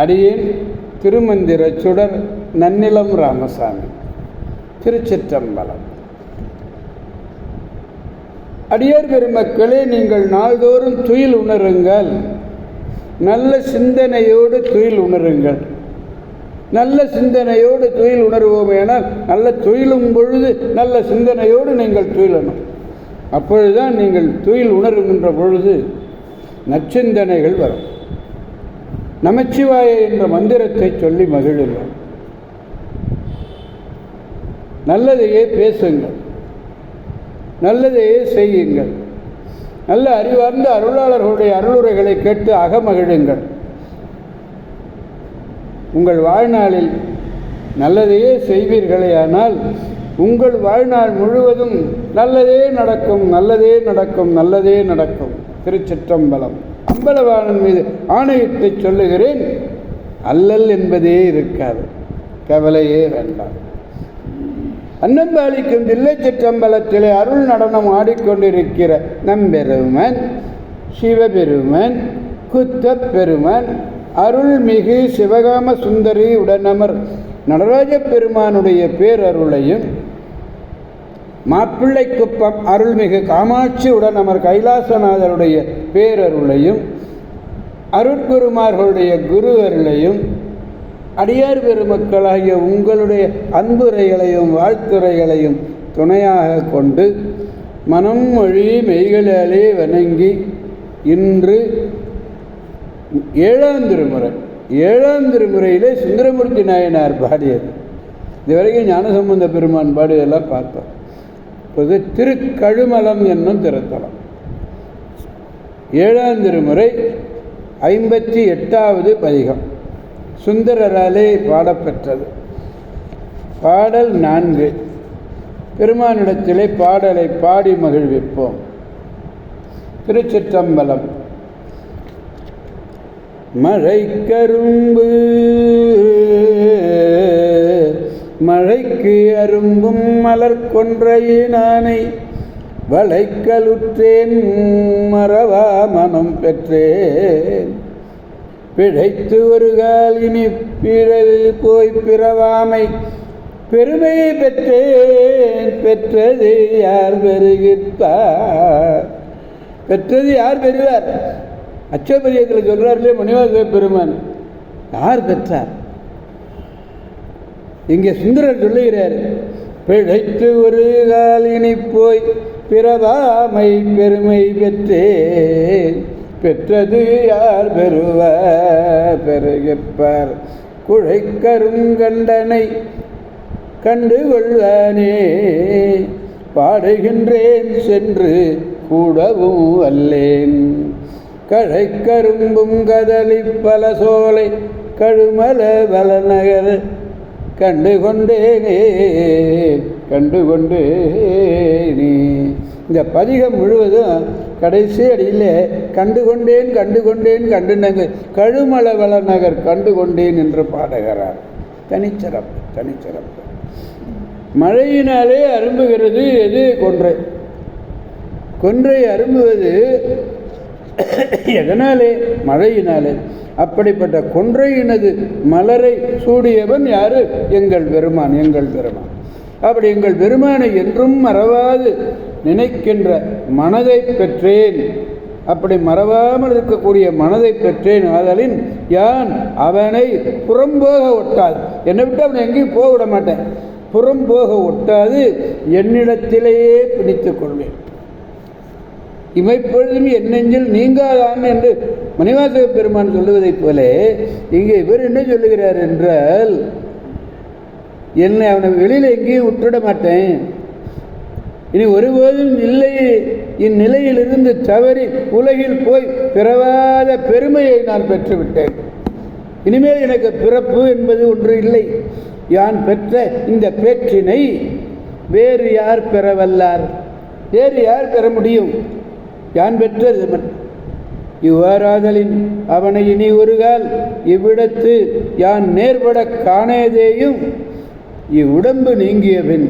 அடியேன் திருமந்திர சுடர் நன்னிலம் ராமசாமி திருச்சிற்றம்பலம். அடியார் பெருமக்களே நீங்கள் நாள்தோறும் துயில் உணருங்கள். நல்ல சிந்தனையோடு துயில் உணருங்கள். நல்ல சிந்தனையோடு துயில் உணர்வோமேனால் நல்ல துயிலும் பொழுது நல்ல சிந்தனையோடு நீங்கள் துயிலணும். அப்பொழுதுதான் நீங்கள் துயில் உணருகின்ற பொழுது நச்சிந்தனைகள் வரும். நமச்சிவாய என்ற மந்திரத்தை சொல்லி மகிழுங்கள். நல்லதையே பேசுங்கள். நல்லதையே செய்யுங்கள். நல்ல அறிவார்ந்த அருளாளர்களுடைய அருளுரைகளை கேட்டு அகமகிழுங்கள். உங்கள் வாழ்நாளில் நல்லதையே செய்வீர்களே ஆனால் உங்கள் வாழ்நாள் முழுவதும் நல்லதே நடக்கும் நல்லதே நடக்கும் நல்லதே நடக்கும். திருச்சிற்றம்பலம். அம்பலவாணன் மீது ஆணையிட்டு சொல்லுகிறேன். அல்லல் என்பதே இருக்காது. கவலையே வேண்டாம். அன்னம்பாளிக்கும் தில்லை சிற்றம்பலத்திலே அருள் நடனம் ஆடிக்கொண்டிருக்கிற நம்பெருமன் சிவபெருமன் குத்தப்பெருமன் அருள்மிகு சிவகாம சுந்தரி உடனமர் நடராஜ பெருமானுடைய பேரருளையும் மாப்பிள்ளைக்குப்பம் அருள்மிகு காமாட்சியுடன் அமர் கைலாசநாதருடைய பேரருளையும் அருட்குருமார்களுடைய குரு அருளையும் அடியார் பெருமக்களாகிய உங்களுடைய அன்புரைகளையும் வாழ்த்துரைகளையும் துணையாக கொண்டு மனம் மொழி மெய்களாலே வணங்கி இன்று ஏழாம் திருமுறை. ஏழாம் திருமுறையிலே சுந்தரமூர்த்தி நாயனார் பாடியது. இதுவரைக்கும் ஞானசம்பந்த பெருமான் பாடியதெல்லாம் பார்த்தோம். இப்போது திருக்கழுமலம் என்னும் திருத்தலம். ஏழாம் திருமுறை ஐம்பத்தி எட்டாவது பதிகம். சுந்தரராலே பாடப்பெற்றது. பாடல் நான்கு. பெருமானிடத்திலே பாடலை பாடி மகிழ்விப்போம். திருச்சிற்றம்பலம். மழை கரும்பு மழைக்கு அரும்பும் மலர் கொன்றையினானை வளைக்கலுற்றேன் மறவா மனம் பெற்றேன். பிழைத்து ஒரு கால் இனி பிறகு போய் பிறவாமை பெருமை பெற்றேன். பெற்றது யார் பெருகிற்பார் பெற்றது யார் பெறுவார்? அச்சபரியத்தில் சொல்கிறார்களே மணிவாச பெருமான். யார் பெற்றார்? இங்கே சுந்தரர் சொல்லுகிறார் பிழைத்து ஒரு காலினி போய் பிறவாமை பெருமை பெற்றேன் பெற்றது யார் பெறுவார் பெருகிப்பார். குழைக்கருங்கண்டனை கண்டு கொள்வானே பாடுகின்றேன் சென்று கூடவும் அல்லேன். கழைக்கரும்பும் கதலி பல சோலை கழுமல வலநகர் கண்டு கொண்டேனே கண்டு நீ இந்த பதிகம் முழுவதும் கடைசி அடியில் கண்டு கொண்டேன் கண்டு கொண்டேன் கண்டு நகர் கழுமல நகர் கண்டு கொண்டேன் என்று பாடுகிறார். தனிச்சிறப்பு தனிச்சிறப்பு. மழையினாலே அரும்புகிறது எது? கொன்றை. கொன்றை அரும்புவது எதனாலே? மழையினாலே. அப்படிப்பட்ட கொன்றையினது மலரை சூடியவன் யாரு? எங்கள் பெருமான் எங்கள் பெருமான். அப்படி எங்கள் பெருமானை என்றும் மறவாது நினைக்கின்ற மனதை பெற்றேன். அப்படி மறவாமல் இருக்கக்கூடிய மனதை பெற்றேன். ஆதலின் யான் அவனை புறம்போக ஒட்டாது. என்னை விட்டு அவனை எங்கேயும் போக விட மாட்டேன். புறம்போக ஒட்டாது. என்னிடத்திலேயே பிடித்து கொள்வேன். இமைப்பொழுதும் என் நெஞ்சில் நீங்காதான் என்று மணிவாசக பெருமான் சொல்லுவதைப் போல இங்கே இவர் என்ன சொல்லுகிறார் என்றால் என்னை அவனை வெளியில் எங்கேயும் விட்டுட மாட்டேன். இனி ஒருபோதும் இல்லை. இந்நிலையிலிருந்து தவறி உலகில் போய் பிறவாத பெருமையை நான் பெற்றுவிட்டேன். இனிமேல் எனக்கு பிறப்பு என்பது ஒன்று இல்லை. யான் பெற்ற இந்த பேற்றினை வேறு யார் பெறவல்லார்? வேறு யார் பெற முடியும்? யான் பெற்றது மட்டும். இவ்வாறாதலின் அவனை இனி ஒருகால் இவ்விடத்து யான் நேர்பட காணேதேயும் இவ்வுடம்பு நீங்கிய பின்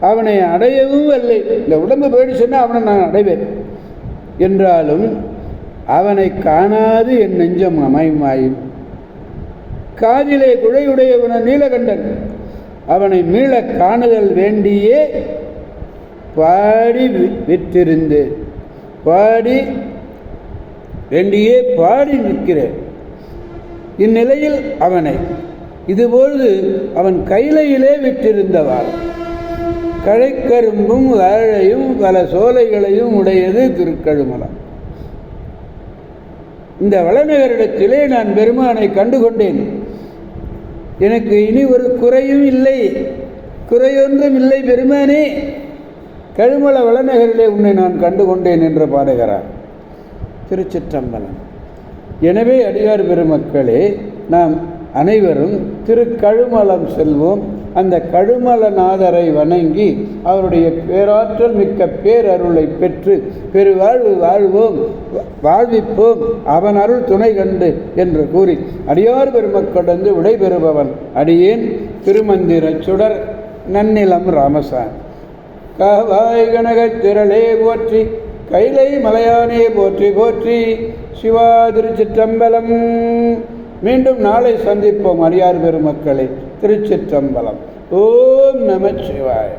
அவனை அடையவும் இல்லை இந்த உடம்பு போயிடுச்சுன்னா சொன்னால் அவனை நான் அடைவேன். என்றாலும் அவனை காணாது என் நெஞ்சம் அமையுமாயின்? காதிலே குழையுடையவன நீலகண்டன் அவனை மீள காணுதல் வேண்டியே? பாடி விற்றிருந்து பாடி வேண்டியே பாடி நிற்கிறேன். இந்நிலையில் அவனை இதுபொழுது அவன் கைலையிலே விட்டிருந்தவாள். கழைக்கரும்பும் வாழையும் பல சோலைகளையும் உடையது திருக்கழுமலம். இந்த வளநகரிடத்திலே நான் பெருமானை கண்டுகொண்டேன். எனக்கு இனி ஒரு குறையும் இல்லை. குறையொன்றும் இல்லை பெருமானே. கழுமல வளநகரிலே உன்னை நான் கண்டுகொண்டேன் என்று பாடுகிறார் திருச்சிற்றம்பலம். எனவே அடியார் பெருமக்களே நாம் அனைவரும் திருக்கழுமலம் செல்வோம். அந்த கழுமலநாதரை வணங்கி அவருடைய பேராற்றல் மிக்க பேரருளை பெற்று பெருவாழ்வு வாழ்வோம் வாழ்விப்போம் அவன் அருள் துணை கண்டு என்று கூறி அடியார் பெருமக்கடந்து விடைபெறுபவன் அடியேன் திருமந்திர சுடர் நன்னிலம் ராமசான் கவாய் கனகத் திரளே போற்றி கைலை மலையானே போற்றி போற்றி. சிவா திருச்சிற்றம்பலம். மீண்டும் நாளை சந்திப்போம் அரியார் பெருமக்களை திருச்சிற்றம்பலம். ஓம் நம சிவாய்.